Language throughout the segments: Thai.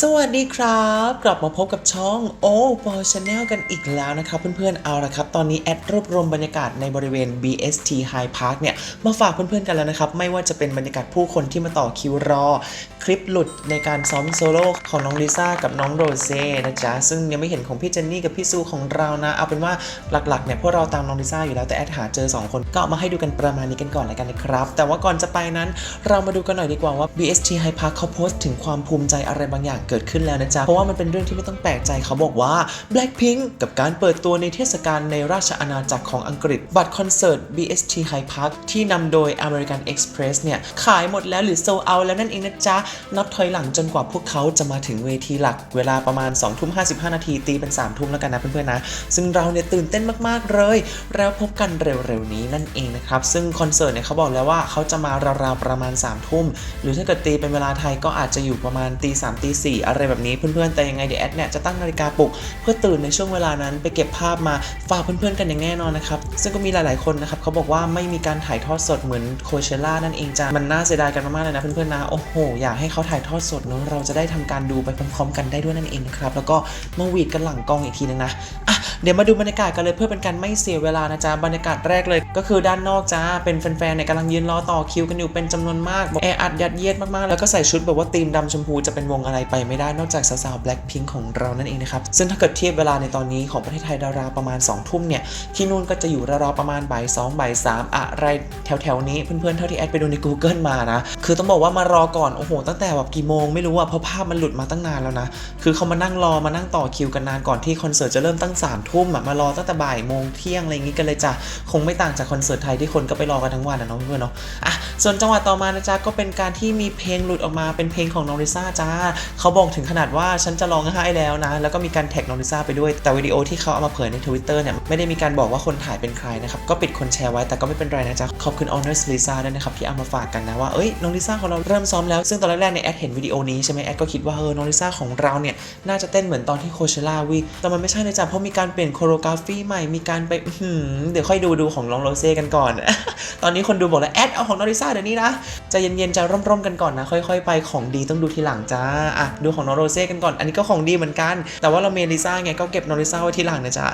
สวัสดีครับ กลับมาพบกับช่องโอ้บอชาแนลกันอีกแล้วนะครับเพื่อนๆเอาละครับ ตอนนี้แอดรวบรวมบรรยากาศในบริเวณ BST High Park เนี่ย มาฝากเพื่อนๆกันแล้วนะครับ ไม่ว่าจะเป็นบรรยากาศผู้คนที่มาต่อคิวรอ คลิปหลุดในการซ้อมโซโล่ของน้องลิซ่ากับน้องโรเซ่นะจ๊ะ ซึ่งยังไม่เห็นของพี่เจนนี่กับพี่ซูของเรานะ เอาเป็นว่าหลักๆเนี่ยพวกเราตามน้องลิซ่าอยู่แล้วแต่แอดหาเจอ 2 คนก็มาให้ดูกันประมาณนี้กันก่อนแล้วกันนะครับ แต่ว่าก่อนจะไปนั้น เรามาดูกันหน่อยดีกว่าว่า BST High Park เขาโพสต์ถึงความภูมิใจอะไรบางอย่างเกิดขึ้นแล้วนะจ๊ะ เพราะว่ามันเป็นเรื่องที่ไม่ต้องแปลกใจเขาบอกว่า Blackpink กับการเปิดตัวในเทศกาลในราชอาณาจักรของอังกฤษ บัตรคอนเสิร์ต BST High Park ที่นำโดย American Express เนี่ย ขายหมดแล้วหรือโซเอาแล้วนั่นเองนะจ๊ะ นับถอยหลังจนกว่าพวกเขาจะมาถึงเวทีหลัก เวลาประมาณ2ทุ่ม55 นาทีตีเป็น3ทุ่มแล้วกันนะเพื่อนๆนะ ซึ่งเราเนี่ยตื่นเต้นมากๆเลย แล้วพบกันเร็วๆนี้นั่นเองนะครับ ซึ่งคอนเสิร์ตเนี่ยเขาบอกแล้วว่าเขาจะมาราวๆประมาณ3ทุ่มหรือถ้าเกิดตีเป็นเวลาไทยก็อาจจะอยู่ประมาณตีสามตีสี่อะไรแบบนี้เพื่อนๆ แต่ยังไงเดี๋ยวแอดเนี่ยจะตั้งนาฬิกาปลุกเพื่อตื่นในช่วงเวลานั้นไปเก็บภาพมาฝากเพื่อนๆ กันอย่างแน่นอนนะครับ ซึ่งก็มีหลายๆคนนะครับเขาบอกว่าไม่มีการถ่ายทอดสดเหมือนโคเชล่านั่นเองจ้ะมันน่าเสียดายกันมากๆเลยนะเพื่อนๆนะโอ้โหอยากให้เขาถ่ายทอดสดเนอะเราจะได้ทำการดูไปพร้อมๆ กันได้ด้วยนั่นเองครับแล้วก็มาวีดกันหลังกล้องอีกทีนึงนะอะเดี๋ยวมาดูบรรยากาศกันเลยเพื่อเป็นการไม่เสียเวลานะจ๊ะบรรยากาศแรกเลย ก็คือด้านนอกจ้าเป็นแฟนๆเนี่ยกำลังยืนรอต่อคิวกันอยู่เป็นจำนวนมากบอกแออัดยัดเยียดมากๆแล้วก็ใส่ชุดแบบว่าธีมดำชมพูจะเป็นวงอะไรไปไม่ได้นอกจากสาวๆ Blackpink ของเรานั่นเองนะครับ ซึ่งถ้าเกิดเทียบเวลาในตอนนี้ของประเทศไทยราวๆประมาณ 2 ทุ่มเนี่ย ที่นู่นก็จะอยู่ราวๆประมาณบ่ายสองบ่ายสามอะไรแถวๆ นี้เพื่อนๆ เท่าที่แอดไปดูใน Google มานะ คือต้องบอกว่ามารอก่อน โอ้โห ตั้งแต่แบบกี่โมงไม่รู้อะเพราะภาพมันหลุดมาตั้งนานแล้วนะ คือเขามานั่งรอมานั่งต่อคิวกันนานก่อนที่คอนเสิร์ตจะเริ่มตั้ง3ามทุ่มอะมารอตั้งแต่บ่ายโมงเที่ยงอะไรอย่างงี้กันเลยจ้ะคงไม่ต่างจากคอนเสิร์ตไทยที่คนก็ไปรอกันทั้งวันนะเนาะเพื่อนเนาะอะส่วนจังหวะต่อมานะจ๊ะก็เป็นการที่มีเพลงหลุดออกมาเป็นเพลงของน้องลิซ่าจ้าเขาบอกถึงขนาดว่าฉันจะร้องไห้แล้วนะ แล้วก็มีการแท็กน้องลิซ่าไปด้วย แต่วิดีโอที่เขาเอามาเผยใน Twitter เนี่ย ไม่ได้มีการบอกว่าคนถ่ายเป็นใครนะครับ ก็ปิดคนแชร์ไว้ แต่ก็ไม่เป็นไรนะจ๊ะ ขอบคุณ Honors Lisa ด้วยนะครับ ที่เอามาฝากกันนะว่า เอ้ย น้องลิซ่าของเราเริ่มซ้อมแล้ว ซึ่งตอนแรกๆเนี่ยแอดเห็นวิดีโอนี้ใช่ไหมแอดก็คิดว่า เออ น้องลิซ่าของเราเนี่ย น่าจะเต้นเหมือนตอนที่โคเชล่าวิแต่มันไม่ใช่เลยจ้ะเพราะมีการเปลี่ยนโคโรกราฟีใหม่ มีการไปเดี๋ยวค่อยดูดูของน้องโรเซ่กันก่อน ตอนนี้คนดูบอกแล้วแอดเอาของน้องลิซ่าเดี๋ยวนี้นะจะเย็นๆจะร่มๆกันก่อนนะค่อยๆ ไปของดีต้องดูทีหลังจ้าอะดูของน้องโรเซ่กันก่อนอันนี้ก็ของดีเหมือนกัน แต่ว่าเราเมลิซ่าไงก็เก็บน้องลิซ่าไว้ทีหลังนะจ๊ะ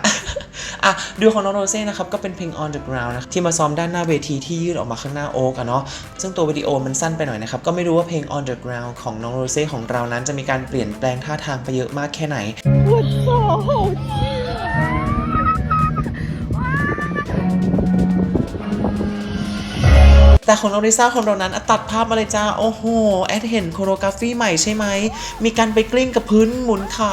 อะดูของน้องโรเซ่นะครับก็เป็นเพลง on the ground นะที่มาซ้อมด้านหน้าเวทีที่ยื่นออกมาข้างหน้าโอ๊กอะเนาะซึ่งตัววิดีโอมันสั้นไปหน่อยนะครับก็ไม่รู้ว่าเพลง on the ground ของน้องโรเซ่ของเรานั้นจะมีการเปลี่ยนแปลงท่าทางไปเยอะมากแค่ไหน我操， แต่ของน้องลิซ่าของเรานั้นตัดภาพมาเลยจ้า โอ้โห แอดเห็นโคโรกราฟีใหม่ใช่ไหม มีการไปกลิ้งกับพื้นหมุนขา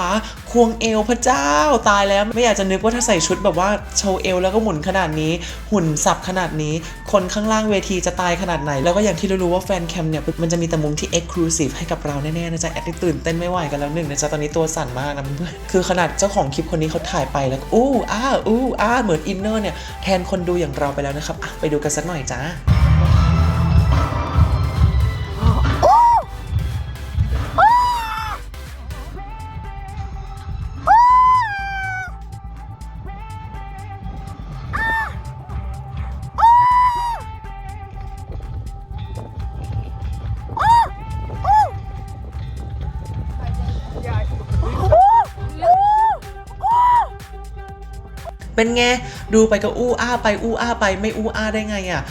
ควงเอวพระเจ้าตายแล้วไม่อยากจะนึกว่าถ้าใส่ชุดแบบว่าโชว์เอวแล้วก็หมุนขนาดนี้ หุ่นสับขนาดนี้ คนข้างล่างเวทีจะตายขนาดไหน แล้วก็อย่างที่รู้ว่าแฟนแคมเนี่ยมันจะมีแต่มุมที่เอ็กซ์คลูซีฟให้กับเราแน่ๆนะจ๊ะแอดตื่นเต้นไม่ไหวกันแล้วหนึ่งนะจ๊ะตอนนี้ตัวสั่นมากนะเพื่อนคือขนาดเจ้าของคลิปคนนี้เขาถ่ายไปแล้วอู้อ้าอู้อ้าเหมือนอินเนอร์เนี่ยแทนคนดูอย่างเราไปแล้วนะครับไปดูกันสักหน่อยจ้า เป็นไง ดูไปก็อู้อ้าไปอู้อ้าไปไม่อู้อ้าได้ไงอะ่ะ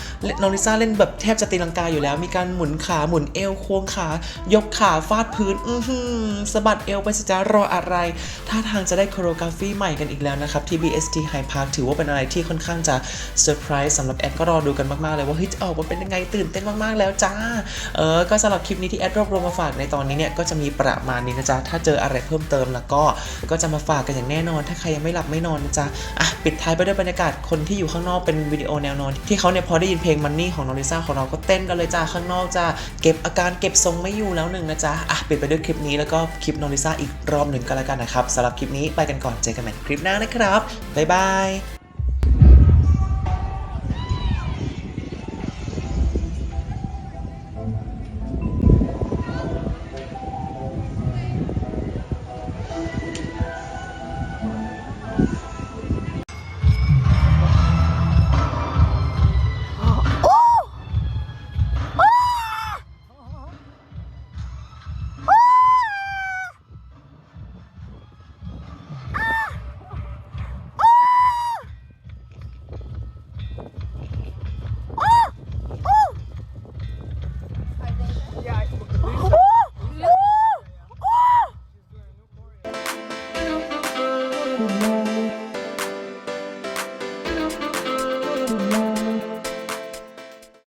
น้องลิซ่าเล่นแบบแทบจะตีลังกาอยู่แล้ว มีการหมุนขาหมุนเอวควงขา ยกขาฟาดพื้น อือหือสะบัดเอวไปสิจ้ารออะไรท่าทางจะได้โคโรกราฟีใหม่กันอีกแล้วนะครับที่ BST High Park ถือว่าเป็นอะไรที่ค่อนข้างจะเซอร์ไพรส์สำหรับแอดก็รอดูกันมาก ๆ เลยว่าเฮ้ยจะออกมาเป็นยังไงตื่นเต้นมาก ๆ แล้วจ้า เออ ก็สำหรับคลิปนี้ที่แอดรวบรวมมาฝากในตอนนี้เนี่ย ก็จะมีประมาณนี้นะจ๊ะ ถ้าเจออะไรเพิ่มเติมแล้วก็ก็จะมาฝากกันอย่างแน่นอน ถ้าใครยังไม่หลับไม่นอนนะจ๊ะอะปิดท้ายไปด้วยบรรยากาศคนที่อยู่ข้างนอกเป็นวิดีโอแนวนอน ที่เขาเนี่ยพอได้ยินเพลงมันนี่ของน้องลิซ่าของเราก็เต้นกันเลยจ้าข้างนอกจ้าเก็บอาการเก็บทรงไม่อยู่แล้วหนึ่งนะจ๊ะอะปิดไปด้วยคลิปนี้แล้วก็คลิปน้องลิซ่าอีกรอบหนึ่งก็แล้วกันนะครับสำหรับคลิปนี้ไปกันก่อนเจอกันใหม่คลิปหน้านะครับบ๊ายบาย